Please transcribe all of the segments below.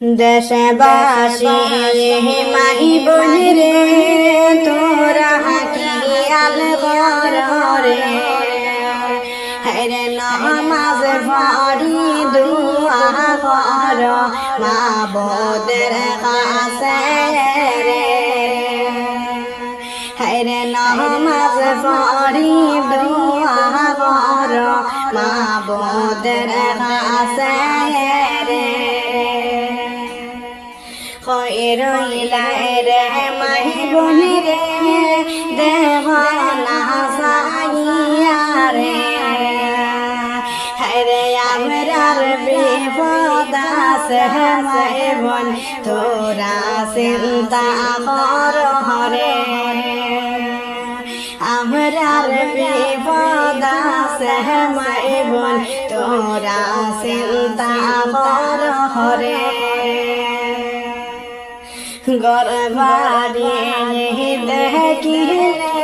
দেশবাসী মাহি বলি রে, তোরা কি আল রে হরে নামাজ পড়ি দুয়া কর মা বোদের কাছে রে। হরে খয়রইলাই রে মাই বনি রে সাইয়া রে হরে আমরার বিপদ আছে মাই বন তোরা চিন্তা কর হরে আমরার বিপদ আছে মাই বন তোরা চিন্তা কর হরে গরবারে দেখিলে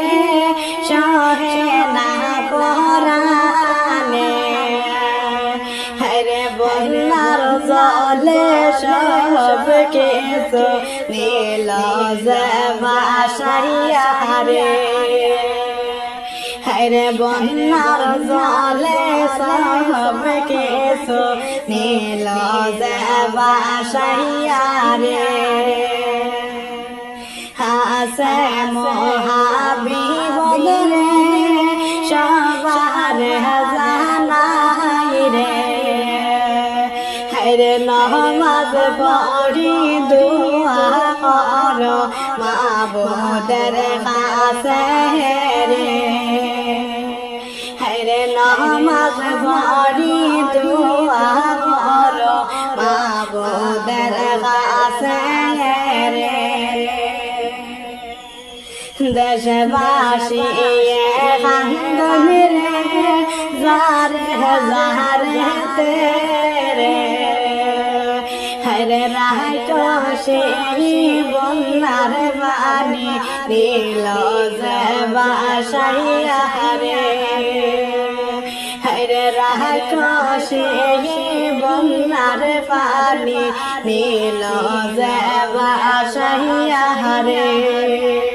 সহে না পরানে হরে বন্যার জলে সব কিছু নীল বাসাইয়া রে হরে বন্যার জলে সব কিছু নীল বাসাইয়া রে হাসে মহাবিপদ রে। সবার জানাই রে। হরে নমাজ পড়ি, দুয়া কর মা বোদের কাছে রে। হরে নমাজ পড়ি, দুয়া কর মা বোদের কাছে দেশবাসী খান্দনে রে জারে জারে তেরে। হরে রায় সে বন্যার বাণী নীল বাসাইয়া রে হরে সে বন্যার পানি নীল বাসাইয়া রে